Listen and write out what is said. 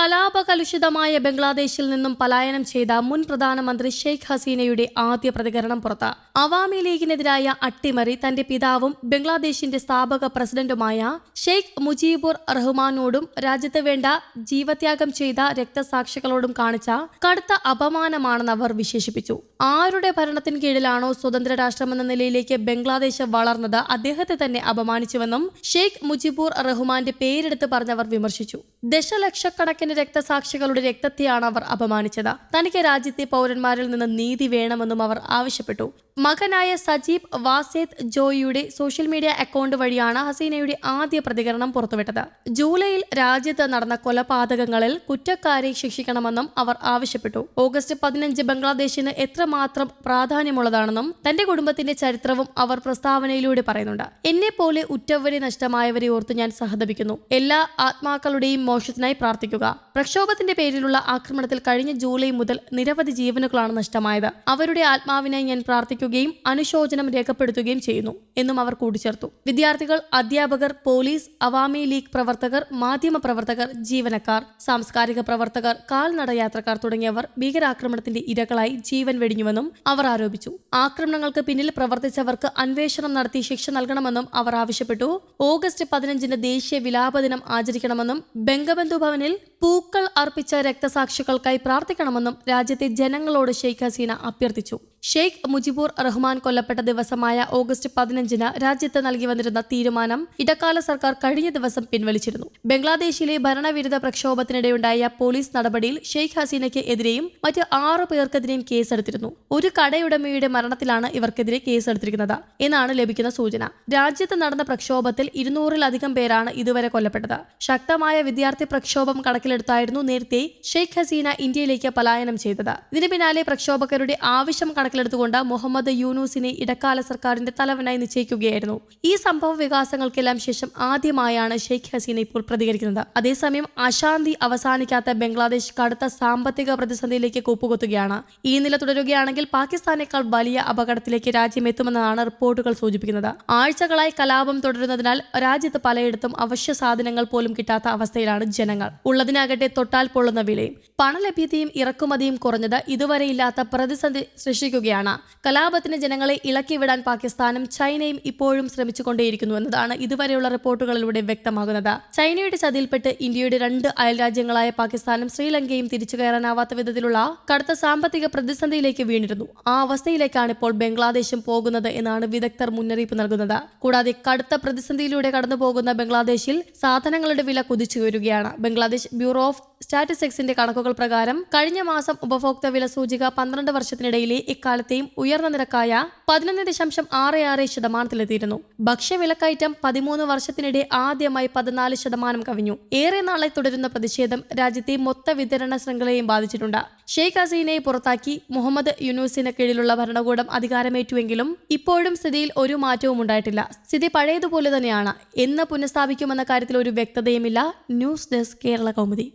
കലാപകലുഷിതമായ ബംഗ്ലാദേശിൽ നിന്നും പലായനം ചെയ്ത മുൻ പ്രധാനമന്ത്രി ഷെയ്ഖ് ഹസീനയുടെ ആദ്യ പ്രതികരണം പുറത്ത്. അവാമി ലീഗിനെതിരായ അട്ടിമറി തന്റെ പിതാവും ബംഗ്ലാദേശിന്റെ സ്ഥാപക പ്രസിഡന്റുമായ ഷെയ്ഖ് മുജീബുർ റഹ്മാനോടും രാജ്യത്ത് വേണ്ട ജീവത്യാഗം ചെയ്ത രക്തസാക്ഷികളോടും കാണിച്ച കടുത്ത അപമാനമാണെന്ന് അവർ വിശേഷിപ്പിച്ചു. ആരുടെ ഭരണത്തിന് കീഴിലാണോ സ്വതന്ത്ര രാഷ്ട്രമെന്ന നിലയിലേക്ക് ബംഗ്ലാദേശ് വളർന്നത് അദ്ദേഹത്തെ തന്നെ അപമാനിച്ചുവെന്നും ഷെയ്ഖ് മുജീബുർ റഹ്മാന്റെ പേരെടുത്ത് പറഞ്ഞവർ വിമർശിച്ചു. ദശലക്ഷക്കണക്കിന് രക്തസാക്ഷികളുടെ രക്തത്തെയാണ് അവർ അപമാനിച്ചത്. തനിക്ക് രാജ്യത്തെ പൗരന്മാരിൽ നിന്ന് നീതി വേണമെന്നും അവർ ആവശ്യപ്പെട്ടു. മകനായ സജീബ് വാസേത് ജോയിയുടെ സോഷ്യൽ മീഡിയ അക്കൗണ്ട് വഴിയാണ് ഹസീനയുടെ ആദ്യ പ്രതികരണം പുറത്തുവിട്ടത്. ജൂലൈയിൽ രാജ്യത്ത് നടന്ന കൊലപാതകങ്ങളിൽ കുറ്റക്കാരെ ശിക്ഷിക്കണമെന്നും അവർ ആവശ്യപ്പെട്ടു. ഓഗസ്റ്റ് പതിനഞ്ച് ബംഗ്ലാദേശിന് എത്രമാത്രം പ്രാധാന്യമുള്ളതാണെന്നും തന്റെ കുടുംബത്തിന്റെ ചരിത്രവും അവർ പ്രസ്താവനയിലൂടെ പറയുന്നുണ്ട്. എന്നെ പോലെ ഉറ്റവരെ നഷ്ടമായവരെ ഓർത്ത് ഞാൻ സഹതപിക്കുന്നു. എല്ലാ ആത്മാക്കളുടെയും മോക്ഷത്തിനായി പ്രാർത്ഥിക്കുക. പ്രക്ഷോഭത്തിന്റെ പേരിലുള്ള ആക്രമണത്തിൽ കഴിഞ്ഞ ജൂലൈ മുതൽ നിരവധി ജീവനുകളാണ് നഷ്ടമായത്. അവരുടെ ആത്മാവിനായി ഞാൻ പ്രാർത്ഥിക്കുകയും അനുശോചനം രേഖപ്പെടുത്തുകയും ചെയ്യുന്നു എന്നും അവർ കൂട്ടിച്ചേർത്തു. വിദ്യാർത്ഥികൾ അധ്യാപകർ പോലീസ് അവാമി ലീഗ് പ്രവർത്തകർ മാധ്യമ പ്രവർത്തകർ ജീവനക്കാർ സാംസ്കാരിക പ്രവർത്തകർ കാൽനട യാത്രക്കാർ തുടങ്ങിയവർ ഭീകരാക്രമണത്തിന്റെ ഇരകളായി ജീവൻ വെടിഞ്ഞുവെന്നും അവർ ആരോപിച്ചു. ആക്രമണങ്ങൾക്ക് പിന്നിൽ പ്രവർത്തിച്ചവർക്ക് അന്വേഷണം നടത്തി ശിക്ഷ നൽകണമെന്നും അവർ ആവശ്യപ്പെട്ടു. ഓഗസ്റ്റ് പതിനഞ്ചിന് ദേശീയ വിലാപ ദിനം ആചരിക്കണമെന്നും ബംഗബന്ധു ഭവനിൽ പൂക്കൾ അർപ്പിച്ച രക്തസാക്ഷികൾക്കായി പ്രാർത്ഥിക്കണമെന്നും രാജ്യത്തെ ജനങ്ങളോട് ഷെയ്ഖ് ഹസീന അഭ്യർത്ഥിച്ചു. ഷെയ്ഖ് മുജിബുർ റഹ്മാൻ കൊല്ലപ്പെട്ട ദിവസമായ ഓഗസ്റ്റ് പതിനഞ്ചിന് രാജ്യത്ത് നൽകി വന്നിരുന്ന തീരുമാനം ഇടക്കാല സർക്കാർ കഴിഞ്ഞ ദിവസം പിൻവലിച്ചിരുന്നു. ബംഗ്ലാദേശിലെ ഭരണവിരുദ്ധ പ്രക്ഷോഭത്തിനിടെയുണ്ടായ പോലീസ് നടപടിയിൽ ഷെയ്ഖ് ഹസീനയ്ക്ക് എതിരെയും മറ്റ് ആറു പേർക്കെതിരെയും കേസെടുത്തിരുന്നു. ഒരു കടയുടമയുടെ മരണത്തിലാണ് ഇവർക്കെതിരെ കേസെടുത്തിരിക്കുന്നത് എന്നാണ് ലഭിക്കുന്ന സൂചന. രാജ്യത്ത് നടന്ന പ്രക്ഷോഭത്തിൽ ഇരുന്നൂറിലധികം പേരാണ് ഇതുവരെ കൊല്ലപ്പെട്ടത്. ശക്തമായ വിദ്യാർത്ഥി പ്രക്ഷോഭം കണക്കിലെടുത്തായിരുന്നു നേരത്തെ ഷെയ്ഖ് ഹസീന ഇന്ത്യയിലേക്ക് പലായനം ചെയ്തത്. ഇതിന് പിന്നാലെ പ്രക്ഷോഭകരുടെ ആവശ്യം കണക്കിലെടുത്തുകൊണ്ട് മുഹമ്മദ് യൂനൂസിനെ ഇടക്കാല സർക്കാരിന്റെ തലവനായി നിശ്ചയിക്കുകയായിരുന്നു. ഈ സംഭവ വികാസങ്ങൾക്കെല്ലാം ശേഷം ആദ്യമായാണ് ഷെയ്ഖ് ഹസീന ഇപ്പോൾ പ്രതികരിക്കുന്നത്. അതേസമയം അശാന്തി അവസാനിക്കാത്ത ബംഗ്ലാദേശ് കടുത്ത സാമ്പത്തിക പ്രതിസന്ധിയിലേക്ക് കൂപ്പുകുത്തുകയാണ്. ഈ നില തുടരുകയാണെങ്കിൽ പാകിസ്ഥാനേക്കാൾ വലിയ അപകടത്തിലേക്ക് രാജ്യം എത്തുമെന്നാണ് റിപ്പോർട്ടുകൾ സൂചിപ്പിക്കുന്നത്. ആഴ്ചകളായി കലാപം തുടരുന്നതിനാൽ രാജ്യത്ത് പലയിടത്തും അവശ്യ സാധനങ്ങൾ പോലും കിട്ടാത്ത അവസ്ഥയിലാണ് ജനങ്ങൾ. ഉള്ളതിനാകട്ടെ തൊട്ടാൽ പൊള്ളുന്ന വിലയും പണലഭ്യതയും ഇറക്കുമതിയും കുറഞ്ഞത് ഇതുവരെ ഇല്ലാത്ത പ്രതിസന്ധി സൃഷ്ടിക്കുകയാണ് കലാപത്തിന് ജനങ്ങളെ ഇളക്കിവിടാൻ പാകിസ്ഥാനും ചൈനയും ഇപ്പോഴും ശ്രമിച്ചുകൊണ്ടേയിരിക്കുന്നു എന്നതാണ് ഇതുവരെയുള്ള റിപ്പോർട്ടുകളിലൂടെ വ്യക്തമാകുന്നത്. ചൈനയുടെ ചതിയിൽപ്പെട്ട് ഇന്ത്യയുടെ രണ്ട് അയൽരാജ്യങ്ങളായ പാകിസ്ഥാനും ശ്രീലങ്കയും തിരിച്ചു കയറാനാവാത്ത വിധത്തിലുള്ള കടുത്ത സാമ്പത്തിക പ്രതിസന്ധിയിലേക്ക് വീണിരുന്നു. ആ അവസ്ഥയിലേക്കാണ് ഇപ്പോൾ ബംഗ്ലാദേശും പോകുന്നത് എന്നാണ് വിദഗ്ധർ മുന്നറിയിപ്പ് നൽകുന്നത്. കൂടാതെ കടുത്ത പ്രതിസന്ധിയിലൂടെ കടന്നുപോകുന്ന ബംഗ്ലാദേശിൽ സാധനങ്ങളുടെ വില കുതിച്ചു കുതിച്ചുയരുകയാണ് ബംഗ്ലാദേശ് ബ്യൂറോ ഓഫ് സ്റ്റാറ്റിസ്റ്റിക്സിന്റെ കണക്കുകൾ പ്രകാരം കഴിഞ്ഞ മാസം ഉപഭോക്തൃ വില സൂചിക പന്ത്രണ്ട് വർഷത്തിനിടയിലെ ഇക്കാലത്തെയും ഉയർന്ന നിരക്കായ പതിനൊന്ന് ദശാംശം ആറ് ആറ് ശതമാനത്തിലെത്തിയിരുന്നു. ഭക്ഷ്യവിലക്കയറ്റം പതിമൂന്ന് വർഷത്തിനിടെ ആദ്യമായി പതിനാല് ശതമാനം കവിഞ്ഞു. ഏറെ നാളെ തുടരുന്ന പ്രതിഷേധം രാജ്യത്തെ മൊത്ത വിതരണ ശൃംഖലയെയും ബാധിച്ചിട്ടുണ്ട്. ഷെയ്ഖ് ഹസീനയെ പുറത്താക്കി മുഹമ്മദ് യുനൂസിന് കീഴിലുള്ള ഭരണകൂടം അധികാരമേറ്റുവെങ്കിലും ഇപ്പോഴും സ്ഥിതിയിൽ ഒരു മാറ്റവും ഉണ്ടായിട്ടില്ല. സ്ഥിതി പഴയതുപോലെ തന്നെയാണ്. എന്ന് പുനഃസ്ഥാപിക്കുമെന്ന കാര്യത്തിൽ ഒരു വ്യക്തതയുമില്ല. News desk Kerala Kaumudi.